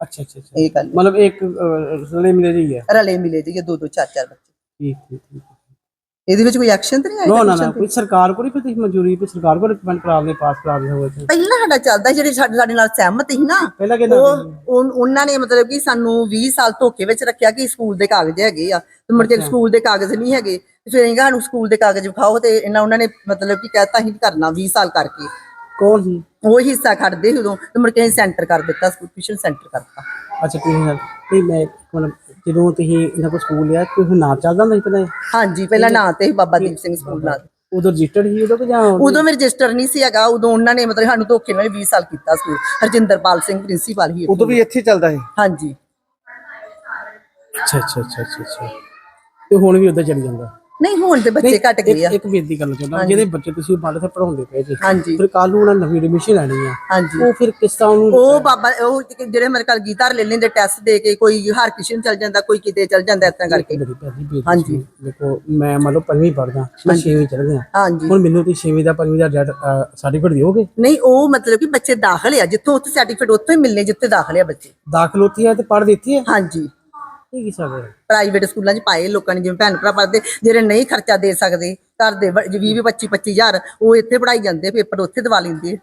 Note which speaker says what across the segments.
Speaker 1: ਅੱਛਾ ਅੱਛਾ ਅੱਛਾ।
Speaker 2: ਇਹ ਗੱਲ।
Speaker 1: ਹੈ?
Speaker 2: ਰਲੇ ਮਿਲੇ ਜੀ ਦੋ ਦੋ ਚਾਰ ਚਾਰ ਬੱਚੇ। ਇਹਦੇ ਵਿੱਚ ਕੋਈ ਐਕਸ਼ਨ ਤੇ ਨਹੀਂ ਆਇਆ
Speaker 1: ਨੋ ਨਾ ਨਾ ਕੋਈ ਸਰਕਾਰ ਕੋਲ ਹੀ ਫਿਰ ਤੁਸੀਂ ਮਨਜ਼ੂਰੀ ਵੀ ਸਰਕਾਰ ਕੋਲ ਰਿਕਮੈਂਡ ਕਰਾ ਦੇ ਪਾਸ ਕਰਾ ਦੇ ਹੋਵੇ ਤੇ
Speaker 2: ਪਹਿਲਾਂ ਸਾਡਾ ਚੱਲਦਾ ਜਿਹੜੇ ਸਾਡੇ ਸਾਡੇ ਨਾਲ ਸਹਿਮਤ ਸੀ ਨਾ
Speaker 1: ਪਹਿਲਾਂ ਕਿਹਦਾ
Speaker 2: ਉਹ ਉਨ- ਉਹਨਾਂ ਨੇ ਮਤਲਬ ਕਿ ਸਾਨੂੰ 20 ਸਾਲ ਧੋਖੇ ਵਿੱਚ ਰੱਖਿਆ ਕਿ ਸਕੂਲ ਦੇ ਕਾਗਜ਼ ਹੈਗੇ ਆ। ਤੇ ਮੁੜ ਕੇ ਸਕੂਲ ਦੇ ਕਾਗਜ਼ ਨਹੀਂ ਹੈਗੇ। ਤੇ ਫਿਰ ਇਹਨਾਂ ਸਾਨੂੰ ਸਕੂਲ ਦੇ ਕਾਗਜ਼ ਵਿਖਾਓ ਤੇ ਇਹਨਾਂ ਉਹਨਾਂ ਨੇ ਮਤਲਬ ਕਿ ਕਹਿਤਾ ਹੀ ਕਰਨਾ 20 ਸਾਲ ਕਰਕੇ।
Speaker 1: ਕੌਣ ਸੀ?
Speaker 2: ਉਹ ਹਿੱਸਾ ਖੜਦੇ ਸੀ ਉਦੋਂ ਤੇ ਮੁੜ ਕੇ ਸੈਂਟਰ ਕਰ ਦਿੱਤਾ ਟਿਊਸ਼ਨ ਸੈਂਟਰ ਕਰਤਾ
Speaker 1: ਅੱਛਾ ਤੁਸੀਂ ਨਹੀਂ ਮੈਂ ਮਤਲਬ ਜਦੋਂ ਤੁਸੀਂ ਇਹਨਾਂ ਕੋਲ ਸਕੂਲ ਲਿਆ ਕੋਈ ਨਾਂ ਚੱਲਦਾ ਸੀ ਪਹਿਲਾਂ?
Speaker 2: ਹਾਂਜੀ ਪਹਿਲਾਂ ਨਾਂ ਤੇ ਸੀ ਬਾਬਾ ਦੀਪ ਸਿੰਘ ਸਕੂਲ ਨਾਲ।
Speaker 1: ਉਦੋਂ ਰਜਿਸਟਰਡ ਸੀ ਉਦੋਂ ਕਿ ਜਾਂ
Speaker 2: ਉਦੋਂ ਵੀ ਰਜਿਸਟਰ ਨਹੀਂ ਸੀ ਹੈਗਾ ਉਦੋਂ ਉਹਨਾਂ ਨੇ ਮਤਲਬ ਸਾਨੂੰ ਧੋਖੇ ਨਾਲ 20 ਸਾਲ ਕੀਤਾ ਸਕੂਲ। ਹਰਜਿੰਦਰਪਾਲ ਸਿੰਘ ਪ੍ਰਿੰਸੀਪਲ ਹੀ
Speaker 3: ਉਦੋਂ ਵੀ ਇੱਥੇ। ਚੱਲਦਾ ਹੈ
Speaker 2: ਹਾਂਜੀ।
Speaker 1: ਅੱਛਾ ਅੱਛਾ ਅੱਛਾ ਅੱਛਾ ਅੱਛਾ। ਤੇ ਹੁਣ ਵੀ ਉਦੋਂ ਚੱਲ ਜਾਂਦਾ?
Speaker 2: ਨਹੀਂ ਹੁਣ ਤੇ ਬੱਚੇ ਘਟ ਗਏ ਆ।
Speaker 1: ਇੱਕ ਬੇਨਤੀ ਕਰਨਾ ਚਾਹੁੰਦਾ ਜਿਹੜੇ ਬੱਚੇ ਤੁਸੀਂ ਮੰਨ ਲਓ ਪੜਾਉਂਦੇ ਪਏ ਜੀ
Speaker 2: ਹਾਂਜੀ।
Speaker 1: ਫਿਰ ਕੱਲ ਨੂੰ ਉਹਨਾਂ ਨਵੀਂ ਐਡਮਿਸ਼ਨ ਲੈਣੀ ਆ।
Speaker 2: ਹਾਂਜੀ।
Speaker 1: ਉਹ ਫਿਰ ਕਿਸ ਤਰ੍ਹਾਂ ਉਹਨੂੰ
Speaker 2: ਉਹ ਬਾਬਾ ਉਹ ਜਿਹੜੇ ਮੇਰੇ ਕੋਲ ਗੀਤਾਰ ਲੈ ਲੈਂਦੇ ਟੈਸਟ ਦੇ ਕੇ ਕੋਈ ਹਰਕ੍ਰਿਸ਼ਨ ਚਲ ਜਾਂਦਾ ਕੋਈ ਕਿਤੇ ਚਲ ਜਾਂਦਾ ਇਦਾਂ ਕਰਕੇ। ਹਾਂਜੀ।
Speaker 1: ਦੇਖੋ ਮੈਂ ਮੰਨ ਲਓ ਪੰਜਵੀਂ ਪੜਦਾ ਮੈਂ ਛੇਵੀਂ ਚੜ ਗਿਆ
Speaker 2: ਹਾਂਜੀ।
Speaker 1: ਹੁਣ ਮੈਨੂੰ ਤੁਸੀਂ ਛੇਵੀਂ ਦਾ ਪੰਜਵੀਂ ਦਾ ਸਰਟੀਫਿਕੇਟ ਦਿਓਗੇ?
Speaker 2: ਨਹੀਂ ਉਹ ਮਤਲਬ ਕਿ ਬੱਚੇ ਦਾਖਲ ਆ ਜਿੱਥੋਂ ਉੱਥੇ ਸਰਟੀਫਿਕੇਟ ਉੱਥੋਂ ਹੀ ਮਿਲਨੇ ਜਿੱਥੇ ਦਾਖਲ ਆ ਬੱਚੇ।
Speaker 1: ਦਾਖਲ ਉੱਥੇ ਆ ਤੇ ਪੜ੍ਹ ਦਿੱਤੀ ਹੈ
Speaker 2: ਹਾਂਜੀ।
Speaker 1: ਕੀ
Speaker 2: ਪ੍ਰਾਈਵੇਟ ਸਕੂਲਾਂ 'ਚ ਪਾਏ ਲੋਕਾਂ ਨੇ ਜਿਵੇਂ ਭੈਣ ਭਰਾ ਪੜ੍ਹਦੇ ਜਿਹੜੇ ਨਹੀਂ ਖਰਚਾ ਦੇ ਸਕਦੇ ਘਰ ਦੇ 20 20 25 25000 ਉਹ ਇੱਥੇ ਪੜਾਈ ਜਾਂਦੇ ਪੇਪਰ ਉੱਥੇ ਦਵਾ ਲੈਂਦੇ।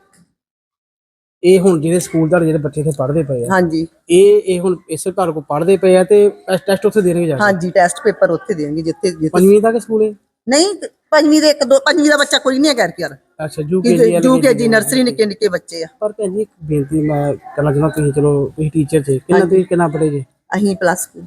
Speaker 1: ਇਹ ਹੁਣ ਜਿਹੜੇ ਸਕੂਲ ਦਾ ਜਿਹੜੇ ਬੱਚੇ ਇੱਥੇ ਪੜ੍ਹਦੇ ਪਏ ਆ
Speaker 2: ਹਾਂਜੀ।
Speaker 1: ਇਹ ਇਹ ਹੁਣ ਇਸ ਘਰ ਕੋ ਪੜ੍ਹਦੇ ਪਏ ਆ ਤੇ ਟੈਸਟ ਉੱਥੇ ਦੇਣਗੇ ਜਾ ਕੇ?
Speaker 2: ਹਾਂਜੀ ਟੈਸਟ ਪੇਪਰ ਉੱਥੇ ਦੇਣਗੇ ਜਿੱਥੇ ਜਿੱਥੇ
Speaker 1: ਪੰਜਵੀਂ ਤੱਕ ਸਕੂਲ? ਹੈ
Speaker 2: ਨਹੀਂ ਪੰਜਵੀਂ ਦੇ ਇੱਕ ਦੋ ਪੰਜਵੀਂ ਦਾ ਬੱਚਾ ਕੋਈ ਨਹੀਂ ਹੈ ਕਰਕੇ ਯਾਰ।
Speaker 1: ਅੱਛਾ ਯੂਕੇਜੀ
Speaker 2: ਯੂਕੇਜੀ ਨਰਸਰੀ ਨਿੱਕੇ ਨਿੱਕੇ ਬੱਚੇ ਆ।
Speaker 1: ਪਰ ਭੈਣ ਜੀ ਇੱਕ ਬੇਨਤੀ ਮੈਂ ਕਰਨਾ ਚਾਹੁੰਦਾ ਤੁਸੀਂ ਚਲੋ ਤੁਸੀਂ ਟੀਚਰ ਜੇ ਕਿੰਨਾ ਤੁਸੀਂ ਕਿੰਨਾ ਪੜ੍ਹੇ ਜੇ?
Speaker 2: ਅਸੀਂ ਪਲੱਸ 2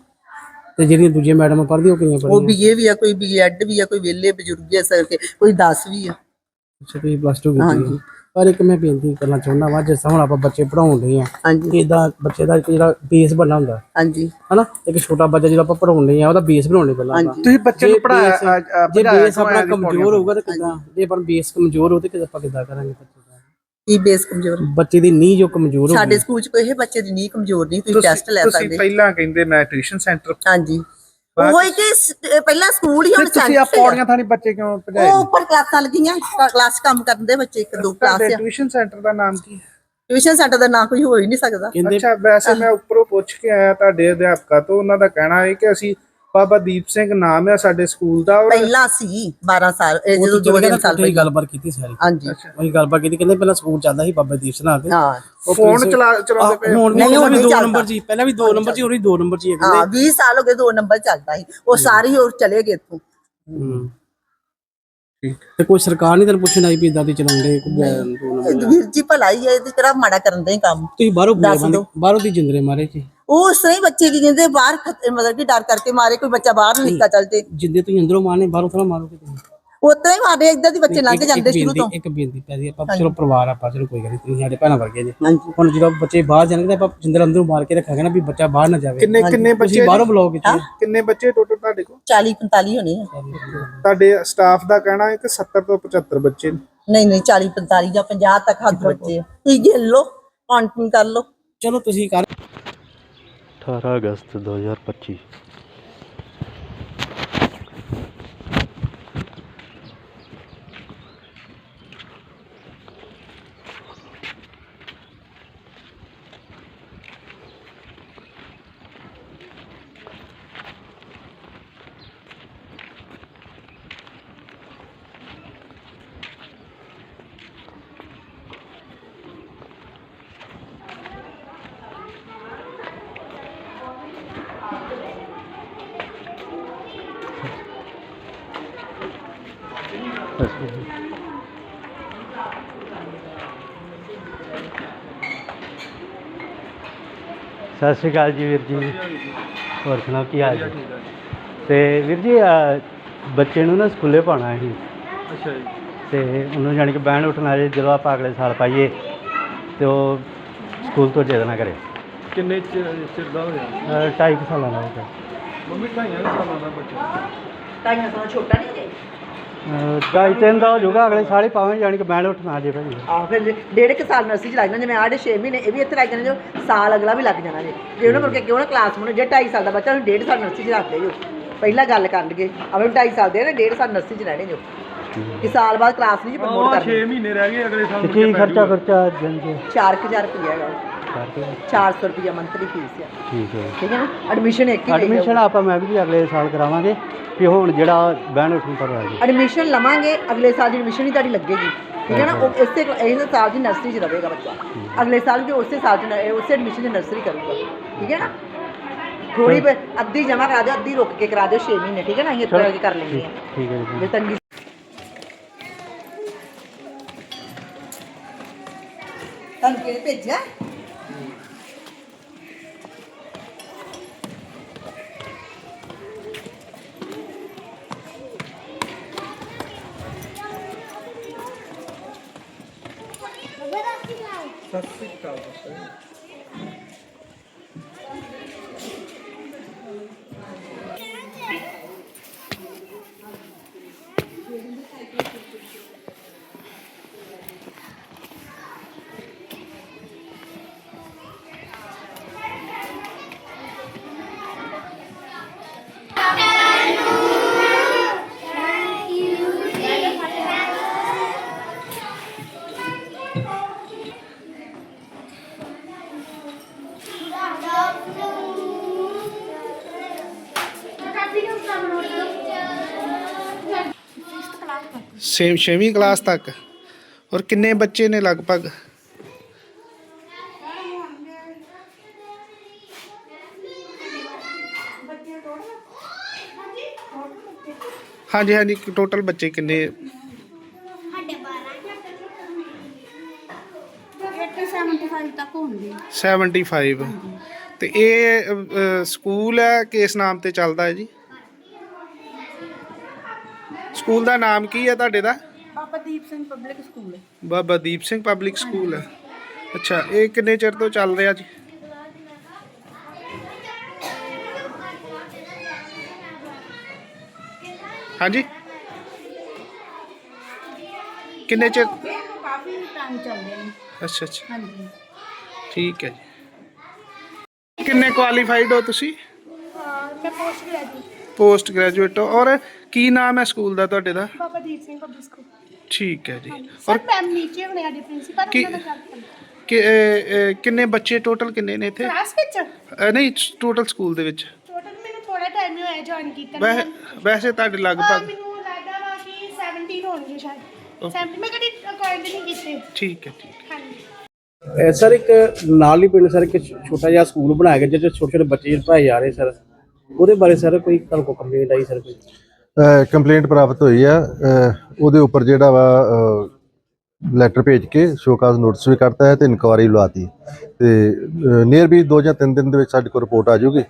Speaker 1: ਤੇ ਜਿਹੜੀਆਂ ਦੂਜੀਆਂ ਮੈਡਮ ਪੜ੍ਹਦੀ ਉਹ ਕਿੰਨੀਆਂ
Speaker 2: ਉਹ
Speaker 1: ਪੜ੍ਹਦੀਆਂ?
Speaker 2: ਬੀਏ ਵੀ ਆ ਕੋਈ ਬੀਐਡ ਵੀ ਆ ਕੋਈ ਵਿਹਲੇ ਬਜ਼ੁਰਗ ਆ ਸਰ ਕੇ ਕੋਈ 10 ਵੀ ਆ।
Speaker 1: ਅੱਛਾ ਤੁਸੀਂ ਪਲੱਸ 2 ਕੀਤੀ ਹੈ। ਪਰ ਇੱਕ ਮੈਂ ਬੇਨਤੀ ਕਰਨਾ ਚਾਹੁੰਦਾ ਵਾਂ ਜਿਸ ਤਰ੍ਹਾਂ ਹੁਣ ਆਪਾਂ ਬੱਚੇ ਪੜਾਉਂਦੇ ਆ
Speaker 2: ਹਾਂਜੀ।
Speaker 1: ਇਦਾਂ ਬੱਚੇ ਦਾ ਇੱਕ ਜਿਹੜਾ ਬੇਸ ਬਣਨਾ ਹੁੰਦਾ
Speaker 2: ਹਾਂਜੀ।
Speaker 1: ਹਨਾ? ਇੱਕ ਛੋਟਾ ਬੱਚਾ ਜਦੋਂ ਆਪਾਂ ਪੜਾਉਂਦੇ ਆ ਉਹਦਾ ਬੇਸ ਬਣਾਉਣੇ ਪਹਿਲਾਂ ਆਪਾਂ।
Speaker 3: ਤੁਸੀਂ ਬੱਚੇ ਨੂੰ ਪੜਾਇਆ
Speaker 1: ਜੇ ਬੇਸ ਆਪਣਾ ਕਮਜ਼ੋਰ ਹੋਊਗਾ ਤਾਂ ਕਿਦਾਂ? ਜੇ ਆਪਣਾ ਬੇਸ ਕਮਜ਼ੋਰ ਹੋ ਤੇ ਕਿਦਾਂ ਆਪਾਂ ਕਿੱਦਾਂ ਕਰਾਂਗੇ ਬੱਚੇ? ਦਾ
Speaker 2: ਕੀ ਬੇਸ ਕਮਜ਼ੋਰ
Speaker 1: ਬੱਚੇ ਦੀ ਨੀਂਹ ਜੋ ਕਮਜ਼ੋਰ ਹੋ
Speaker 2: ਸਾਡੇ ਸਕੂਲ ਚ ਕੋਈ ਇਹ ਬੱਚੇ ਦੀ ਨੀ ਕਮਜ਼ੋਰ ਨਹੀਂ ਤੁਸੀਂ ਟੈਸਟ ਲੈ
Speaker 3: ਤੁਸੀਂ
Speaker 2: ਸਕਦੇ।
Speaker 3: ਪਹਿਲਾਂ ਕਹਿੰਦੇ ਮੈਂ ਟਿਊਸ਼ਨ ਸੈਂਟਰ
Speaker 2: ਹਾਂਜੀ ਉਹ ਹੀ ਕਿ ਸ- ਪਹਿਲਾਂ ਸਕੂਲ ਹੀ ਹੁਣ
Speaker 3: ਤੁਸੀਂ ਆ। ਪੌੜੀਆਂ ਥਾਣੀ ਬੱਚੇ ਕਿਉਂ ਭਜਾਏ?
Speaker 2: ਉਹ ਉੱਪਰ ਕਲਾਸਾਂ ਲੱਗੀਆਂ ਕਲਾਸ ਕੰਮ ਕਰਦੇ ਬੱਚੇ ਇੱਕ ਦੋ ਕਲਾਸ
Speaker 3: ਤੁਹਾਡੇ
Speaker 2: ਆ
Speaker 3: ਟਿਊਸ਼ਨ ਸੈਂਟਰ ਦਾ ਨਾਮ ਕੀ? ਹੈ
Speaker 2: ਟਿਊਸ਼ਨ ਸੈਂਟਰ ਦਾ ਨਾਂ ਕੋਈ ਹੋ ਹੀ ਨਹੀਂ ਸਕਦਾ।
Speaker 1: ਕਹਿੰਦੇ
Speaker 3: ਅੱਛਾ ਵੈਸੇ ਮੈਂ ਉੱਪਰੋਂ ਪੁੱਛ ਕੇ ਆਇਆ ਤੁਹਾਡੇ ਅਧਿਆਪਕਾਂ ਤੋਂ ਉਹਨਾਂ ਦਾ ਕਹਿਣਾ ਹੈ ਕਿ ਅਸੀਂ ਬਾਬਾ ਦੀਪ ਸਿੰਘ ਨਾਮ ਹੈ ਸਾਡੇ ਸਕੂਲ ਦਾ ਔਰ
Speaker 2: ਪਹਿਲਾਂ ਸੀ 12 ਸਾਲ ਇਹ ਜਦੋਂ ਦੋ ਤਿੰਨ ਸਾਲ ਪਹਿਲਾਂ।
Speaker 1: ਗੱਲਬਾਤ ਕੀਤੀ ਸਾਰੀ।
Speaker 2: ਹਾਂਜੀ।
Speaker 1: ਉਹੀ ਗੱਲਬਾਤ ਕੀਤੀ ਕਹਿੰਦੇ ਪਹਿਲਾਂ ਸਕੂਲ ਚੱਲਦਾ ਸੀ ਬਾਬਾ ਦੀਪ ਸਿੰਘ ਨਾਲ ਤੇ।
Speaker 2: ਹਾਂ।
Speaker 3: ਫੋਨ ਚਲਾ ਚਲਾਉਂਦੇ ਪਏ
Speaker 1: ਹੁਣ ਵੀ
Speaker 2: ਚੱਲਦਾ।
Speaker 1: ਨੰਬਰ ਜੀ ਪਹਿਲਾਂ ਵੀ ਦੋ ਨੰਬਰ ਜੀ ਵੀ ਦੋ ਨੰਬਰ ਜੀ ਹੈ
Speaker 2: ਹਾਂ 20 ਸਾਲ ਹੋ ਗਏ ਦੋ ਨੰਬਰ ਚੱਲਦਾ ਸੀ। ਉਹ ਸਾਰੇ ਹੀ ਹੋਰ ਚਲੇ ਗਏ ਇੱਥੋਂ।
Speaker 1: ਹੂੰ।
Speaker 3: ਠੀਕ।
Speaker 1: ਤੇ ਕੋਈ ਸਰਕਾਰ ਨਹੀਂ ਤੈਨੂੰ ਪੁੱਛਣ ਆਈ ਵੀ ਇਦਾਂ ਦੀ ਚਲਾਉਂਦੇ
Speaker 2: ਵੀਰ ਜੀ ਭਲਾਈ ਹੈ ਇਹਦੀ ਕਿਹੜਾ ਮਾੜਾ ਕਰਨ ਦੇ ਕੰਮ।
Speaker 1: ਤੁਸੀਂ ਬਾਹਰੋਂ। ਬਾਹਰੋਂ ਦੀ ਜਿੰਦਰੇ ਮਾਰੇ ਜੀ।
Speaker 2: ਉਹ ਉਸ ਤਰ੍ਹਾਂ ਹੀ ਬੱਚੇ ਕੀ ਕਹਿੰਦੇ ਬਾਹਰ ਖਤ- ਮਤਲਬ ਕਿ ਡਰ ਕਰਕੇ ਮਾਰੇ ਕੋਈ ਬੱਚਾ ਬਾਹਰ ਨਹੀਂ ਨਿਕਲ ਚੱਲਦੇ
Speaker 1: ਜਿੰਦੇ ਤੁਸੀਂ ਅੰਦਰੋਂ ਮਾਰਨੇ ਬਾਹਰੋਂ ਥੋੜਾ ਮਾਰੋਗੇ ਤੁਸੀਂ।
Speaker 2: ਉਸ ਤਰ੍ਹਾਂ ਹੀ ਮਾਰੇ ਇਦਾਂ ਦੀ ਬੱਚੇ ਲੰਘ
Speaker 1: ਇੱਕ-
Speaker 2: ਜਾਂਦੇ
Speaker 1: ਇੱਕ
Speaker 2: ਸ਼ੁਰੂ ਤੋਂ।
Speaker 1: ਬੇਨਤੀ- ਇੱਕ ਬੇਨਤੀ ਪੈਦੀ ਆਪਾਂ ਚਲੋ ਪਰਿਵਾਰ ਆਪਾਂ ਚਲੋ ਕੋਈ ਗੱਲ ਨਹੀਂ ਤੁਸੀਂ ਸਾਡੇ ਭੈਣਾਂ ਵਰਗੇ ਜੀ।
Speaker 2: ਹਾਂਜੀ।
Speaker 1: ਹੁਣ ਜਦੋਂ ਬੱਚੇ ਬਾਹਰ ਜਾਣਗੇ ਤਾਂ ਆਪਾਂ ਜਿੰਦਰ ਅੰਦਰੋਂ ਮਾਰ ਕੇ ਰੱਖਾਂਗੇ ਨਾ ਵੀ ਬੱਚਾ ਬਾਹਰ ਨਾ ਜਾਵੇ।
Speaker 3: ਕਿੰਨੇ ਕਿੰਨੇ
Speaker 1: ਤੁਸੀਂ
Speaker 3: ਬੱਚੇ
Speaker 1: ਬਾਹਰੋਂ ਬਲੌਗ ਕੀਤੇ
Speaker 3: ਕਿੰਨੇ ਬੱਚੇ ਟੋਟਲ ਤੁਹਾਡੇ ਕੋਲ?
Speaker 2: 40 45 ਹੋਣੇ ਆ।
Speaker 3: ਤੁਹਾਡੇ ਸਟਾਫ ਦਾ ਕਹਿਣਾ ਹੈ ਕਿ 70 ਤੋਂ 75 ਬੱਚੇ ਨੇ।
Speaker 2: ਨਹੀਂ ਨਹੀਂ 40 45 ਜਾਂ 50 ਤੱਕ ਹੱਦ ਬੱਚੇ ਆ। ਤੁਸੀਂ ਗਿਣ ਲਓ ਕਾਊਂਟਿੰਗ ਕਰ ਲਓ।
Speaker 1: ਚਲੋ ਤੁਸੀਂ ਕਰ
Speaker 4: 18 ਅਗਸਤ 2025 ਸਤਿ ਸ਼੍ਰੀ ਅਕਾਲ ਜੀ ਵੀਰ ਜੀ। ਹੋਰ ਸੁਣਾਓ ਕੀ ਹਾਲ ਜੀ? ਤੇ ਵੀਰ ਜੀ ਅਹ, ਬੱਚੇ ਨੂੰ ਨਾ ਸਕੂਲੇ ਪਾਉਣਾ ਸੀ।
Speaker 3: ਅੱਛਾ ਜੀ।
Speaker 4: ਤੇ ਉਹਨੂੰ ਜਾਣੀ ਕਿ ਬਹਿਣ ਉੱਠਣਾ ਜੇ ਜਦੋਂ ਆਪਾਂ ਅਗਲੇ ਸਾਲ ਪਾਈਏ ਤੇ ਉਹ ਸਕੂਲ ਤੋਂ ਜਿੱਦ ਨਾ ਕਰੇ।
Speaker 3: ਕਿੰਨੇ ਚਿਰ ਦਾ ਹੋਇਆ?
Speaker 4: ਅਹ ਢਾਈ ਕੁ ਸਾਲਾਂ ਦਾ ਹੋ ਗਿਆ।
Speaker 3: ਮੰਮੀ ਢਾਈਆਂ ਦੇ ਸਾਲਾਂ ਦਾ ਬੱਚਾ।
Speaker 2: ਟਾਈਆਂ ਤੋਂ ਛੋਟਾ ਨਹੀਂ
Speaker 4: ਢਾਈ ਤਿੰਨ ਦਾ ਹੋ ਜਾਊਗਾ ਅਗਲੇ ਸਾਲ ਹੀ ਪਾਵੇਂ ਜਾਣੀ ਕਿ ਬੈਂਡ ਉੱਠਣਾ ਜੇ ਭਾਈ।
Speaker 2: ਆਹ ਫਿਰ ਡੇਢ ਕੁ ਸਾਲ ਨਰਸਰੀ ਚ ਲੱਗ ਜਾਣਾ ਜਿਵੇਂ ਆੜੇ 6 ਮਹੀਨੇ ਇਹ ਵੀ ਇੱਥੇ ਲੱਗ ਜਾਣਾ ਜੋ ਸਾਲ ਅਗਲਾ ਵੀ ਲੱਗ ਜਾਣਾ ਜੇ। ਜੇ ਉਹਨਾਂ ਮੁੜ ਕੇ ਕਿਉਂ ਨਾ ਕਲਾਸ ਮੁੜ ਜੇ 2.5 ਸਾਲ ਦਾ ਬੱਚਾ ਉਹਨੂੰ ਡੇਢ ਸਾਲ ਨਰਸਰੀ ਚ ਰੱਖਦੇ ਜੋ ਪਹਿਲਾਂ ਗੱਲ ਕਰ ਲਈਏ ਅਵੇ 2.5 ਸਾਲ ਦੇ ਨੇ ਡੇਢ ਸਾਲ ਨਰਸਰੀ ਚ ਰਹਿਣੇ ਜੋ ਕਿ ਸਾਲ ਬਾਅਦ ਕਲਾਸ ਨਹੀਂ ਪ੍ਰਮੋਟ ਕਰਨੀ।
Speaker 3: ਮਹੀਨੇ ਰਹਿ ਗਏ ਅਗਲੇ ਸਾਲ
Speaker 4: ਕੀ ਖਰਚਾ ਖਰਚਾ ਦੇ
Speaker 2: 4000 ਰੁਪਇਆ ਹੈਗਾ।
Speaker 4: ਕਰਕੇ?
Speaker 2: 400 ਰੁਪਇਆ ਮੰਥਲੀ ਫੀਸ ਆ।
Speaker 4: ਠੀਕ ਹੈ।
Speaker 2: ਠੀਕ ਹੈ ਨਾ? ਐਡਮਿਸ਼ਨ ਇੱਕ ਹੀ
Speaker 4: ਐਡਮਿਸ਼ਨ ਆਪਾਂ ਮੈਂ ਵੀ ਅਗਲੇ ਸਾਲ ਕਰਾਵਾਂਗੇ। ਵੀ ਹੁਣ ਜਿਹੜਾ ਬੈਂਡ ਉੱਠਣ ਕਰਵਾ ਜੀ
Speaker 2: ਐਡਮਿਸ਼ਨ ਲਵਾਂਗੇ ਅਗਲੇ ਸਾਲ ਦੀ ਐਡਮਿਸ਼ਨ ਹੀ ਤੁਹਾਡੀ ਲੱਗੇਗੀ। ਠੀਕ ਹੈ ਨਾ? ਉਹ ਇਸੇ ਇਸੇ ਸਾਲ ਦੀ ਨਰਸਰੀ 'ਚ ਰਹੇਗਾ ਬੱਚਾ। ਅਗਲੇ ਸਾਲ ਵੀ ਉਸੇ ਸਾਲ 'ਚ ਨ- ਇਹ ਉਸੇ ਐਡਮਿਸ਼ਨ 'ਚ ਨਰਸਰੀ ਕਰੂਗਾ। ਠੀਕ ਹੈ ਨਾ? ਥੋੜੀ ਅੱਧੀ ਜਮਾ ਕਰਾ ਦਿਓ ਅੱਧੀ ਰੁਕ ਕੇ ਕਰਾ ਦਿਓ 6 ਮਹੀਨੇ। ਠੀਕ ਹੈ ਨਾ? ਅਸੀਂ ਇੱਥੇ ਆ ਕੇ ਕਰ ਲੈਂਦੇ ਹਾਂ।
Speaker 4: ਠੀਕ ਹੈ ਜੀ।
Speaker 2: ਜੇ ਤੰਗੀ ਤੁਹਾਨੂੰ ਕਿਹਨੇ ਭੇਜਿਆ? classificado. Tá?
Speaker 3: Thank ਸੇਮ 6ਵੀਂ ਕਲਾਸ ਤੱਕ। ਔਰ ਕਿੰਨੇ ਬੱਚੇ ਨੇ ਲਗਭਗ? ਹਾਂਜੀ ਹਾਂਜੀ ਟੋਟਲ ਬੱਚੇ ਕਿੰਨੇ?
Speaker 5: ਇੱਕ 75 ਤੱਕ ਹੋਣਗੇ
Speaker 3: 75 ਤੇ ਇਹ ਅ, ਅ, ਸਕੂਲ ਹੈ ਕਿਸ ਨਾਮ ਤੇ ਚੱਲਦਾ ਹੈ ਜੀ? ਸਕੂਲ ਦਾ ਨਾਮ ਕੀ ਹੈ ਤੁਹਾਡੇ ਦਾ?
Speaker 5: Baba Deep Singh public school.
Speaker 3: Baba Deep Singh public school. ਹੈ ਅੱਛਾ ਇਹ ਕਿੰਨੇ ਚਿਰ ਤੋਂ ਚੱਲ ਰਿਹਾ ਜੀ? ਹਾਂਜੀ। ਕਿੰਨੇ ਚਿਰ?
Speaker 5: ਕਾਫੀ ਟਾਈਮ ਚੱਲਦੇ ਨੇ
Speaker 3: ਅੱਛਾ ਅੱਛਾ।
Speaker 5: ਹਾਂਜੀ।
Speaker 3: ਠੀਕ ਹੈ ਜੀ। ਕਿੰਨੇ ਕੁਆਲੀਫਾਈਡ ਹੋ ਤੁਸੀਂ?
Speaker 5: ਹਾਂ ਮੈਂ ਪੋਸਟ ਗ੍ਰੈਜੂਏਟ
Speaker 3: ਪੋਸਟ ਗ੍ਰੈਜੂਏਟ ਹੋ। ਔਰ ਕੀ ਨਾਮ ਹੈ ਸਕੂਲ ਦਾ ਤੁਹਾਡੇ ਦਾ?
Speaker 5: Baba Deep Singh public school.
Speaker 3: ਠੀਕ ਹੈ ਜੀ।
Speaker 5: ਸਰ
Speaker 3: ਔਰ
Speaker 5: ਮੈਮ ਨੀਚੇ ਹੋਣੇ ਸਾਡੇ ਪ੍ਰਿੰਸੀਪਲ
Speaker 3: ਕੀ-
Speaker 5: ਉਹਨਾਂ ਨਾਲ ਗੱਲ ਕਰਨੀ
Speaker 3: ਕਿ ਅ, ਅ, ਕਿੰਨੇ ਬੱਚੇ ਟੋਟਲ ਕਿੰਨੇ ਨੇ ਇੱਥੇ?
Speaker 5: ਕਲਾਸ ਵਿੱਚ?
Speaker 3: ਨਹੀਂ ਟੋਟਲ ਸਕੂਲ ਦੇ ਵਿੱਚ।
Speaker 5: ਟੋਟਲ ਮੈਨੂੰ ਥੋੜਾ ਟਾਈਮ ਹੀ ਹੋਇਆ ਜੁਆਇਨ ਕੀਤਾ।
Speaker 3: ਵੈਸੇ
Speaker 5: ਨੂੰ।
Speaker 3: ਵੈਸੇ ਤੁਹਾਡੇ
Speaker 5: ਹਾਂ,
Speaker 3: ਲਗਭਗ
Speaker 5: ਮੈਨੂੰ ਲੱਗਦਾ ਵਾ ਕਿ 17 ਹੋਣਗੇ ਸ਼ਾਇਦ। 70 ਮੈਂ ਕਦੀ ਕਾਇਦ ਨਹੀਂ ਕੀਤੇ।
Speaker 3: ਠੀਕ ਹੈ ਠੀਕ
Speaker 5: ਹਾਂਜੀ।
Speaker 1: ਸਰ ਇੱਕ ਨਾਲ ਹੀ ਪਿੰਡ ਸਰ ਇੱਕ ਛ- ਛੋਟਾ ਜਿਹਾ ਸਕੂਲ ਬਣਾਇਆ ਗਿਆ ਜਿਹਦੇ 'ਚ ਛੋਟੇ ਛੋਟੇ ਬੱਚੇ ਪੜ੍ਹਾਏ ਜਾ ਰਹੇ ਸਰ। ਉਹਦੇ ਬਾਰੇ ਸਰ ਕੋਈ ਤੁਹਾਨੂੰ ਕੋਈ ਕੰਪਲੇਂਟ ਆਈ ਸਰ ਕੋਈ?
Speaker 6: ਕੰਪਲੇਂਟ ਪ੍ਰਾਪਤ ਹੋਈ ਆ। ਉਹਦੇ ਉੱਪਰ ਜਿਹੜਾ ਵਾ ਲੈਟਰ ਭੇਜ ਕੇ ਸ਼ੋਕਾਜ਼ ਨੋਟਿਸ ਵੀ ਕਰਤਾ ਹੈ ਤੇ ਇਨਕੁਆਰੀ ਲਵਾਤੀ ਤੇ ਨੀਅਰ ਵੀ 2 ਜਾਂ 3 ਦਿਨ ਦੇ ਵਿੱਚ ਸਾਡੇ ਕੋਲ ਰਿਪੋਰਟ ਆ ਜਾਊਗੀ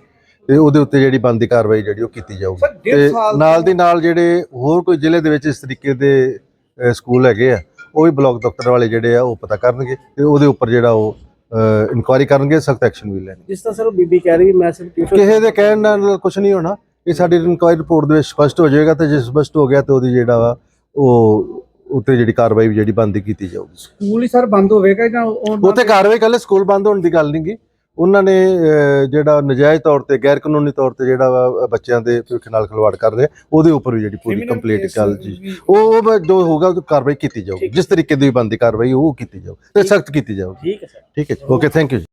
Speaker 6: ਤੇ ਉਹਦੇ ਉੱਤੇ ਜਿਹੜੀ ਬਣਦੀ ਕਾਰਵਾਈ ਜਿਹੜੀ ਉਹ ਕੀਤੀ ਜਾਊਗੀ। ਤੇ ਨਾਲ ਦੀ ਨਾਲ ਜਿਹੜੇ ਹੋਰ ਕੋਈ ਜ਼ਿਲ੍ਹੇ ਦੇ ਵਿੱਚ ਇਸ ਤਰੀਕੇ ਦੇ ਸਕੂਲ ਹੈਗੇ ਆ ਉਹ ਵੀ ਬਲਾਕ ਦਫ਼ਤਰ ਵਾਲੇ ਜਿਹੜੇ ਆ ਉਹ ਪਤਾ ਕਰਨਗੇ ਤੇ ਉਹਦੇ ਉੱਪਰ ਜਿਹੜਾ ਉਹ ਇਨਕੁਆਰੀ ਕਰਨਗੇ ਸਖਤ ਐਕਸ਼ਨ ਵੀ ਲੈਣਗੇ।
Speaker 1: ਜਿਸ ਤਰ੍ਹਾਂ ਸਰ ਉਹ ਬੀਬੀ ਕਹਿ ਰਹੀ ਮੈਂ ਸਿਰਫ ਟਿਊਸ਼ਨ
Speaker 6: ਕਿਸੇ ਦੇ ਕਹਿਣ ਨਾਲ ਕੁਝ ਨਹੀਂ ਹੋਣਾ। ਇਹ ਸਾਡੀ ਇਨਕੁਆਇਰੀ ਰਿਪੋਰਟ ਦੇ ਵਿੱਚ ਸਪਸ਼ਟ ਹੋ ਜਾਏਗਾ ਤੇ ਜੇ ਸਪਸ਼ਟ ਹੋ ਗਿਆ ਤੇ ਉਹਦੀ ਜਿਹੜਾ ਵਾ ਉਹ ਉੱਤੇ ਜਿਹੜੀ ਕਾਰਵਾਈ ਵੀ ਜਿਹੜੀ ਬੰਦੀ ਕੀਤੀ ਜਾਊਗੀ।
Speaker 1: ਸਕੂਲ ਹੀ ਸਰ ਬੰਦ ਹੋਵੇਗਾ ਜਾਂ
Speaker 6: ਉੱਥੇ ਕਾਰਵਾਈ ਕੱਲੇ ਸਕੂਲ ਬੰਦ ਹੋਣ ਦੀ ਗੱਲ ਨਹੀਂ ਗੀ ਉਹਨਾਂ ਨੇ ਜਿਹੜਾ ਨਜਾਇਜ਼ ਤੌਰ ਤੇ ਗੈਰ ਕਾਨੂੰਨੀ ਤੌਰ ਤੇ ਜਿਹੜਾ ਬੱਚਿਆਂ ਦੇ ਭਵਿੱਖ ਨਾਲ ਖਿਲਵਾੜ ਕਰ ਰਹੇ ਉਹਦੇ ਉੱਪਰ ਵੀ ਜਿਹੜੀ ਪੂਰੀ ਕੰਪਲੀਟ ਚੱਲ ਜੀ। ਉਹ ਜੋ ਹੋਊਗਾ ਉਹ ਕਾਰਵਾਈ ਕੀਤੀ ਜਾਊਗੀ। ਜਿਸ ਤਰੀਕੇ ਦੀ ਬੰਦੀ ਕਾਰਵਾਈ ਉਹ ਕੀਤੀ ਜਾਊ। ਤੇ ਸਖਤ ਕੀਤੀ ਜਾਊਗੀ।
Speaker 1: ਠੀਕ ਹੈ ਸਰ।
Speaker 6: ਠੀਕ ਹੈ ਓਕੇ ਥੈਂਕ ਯੂ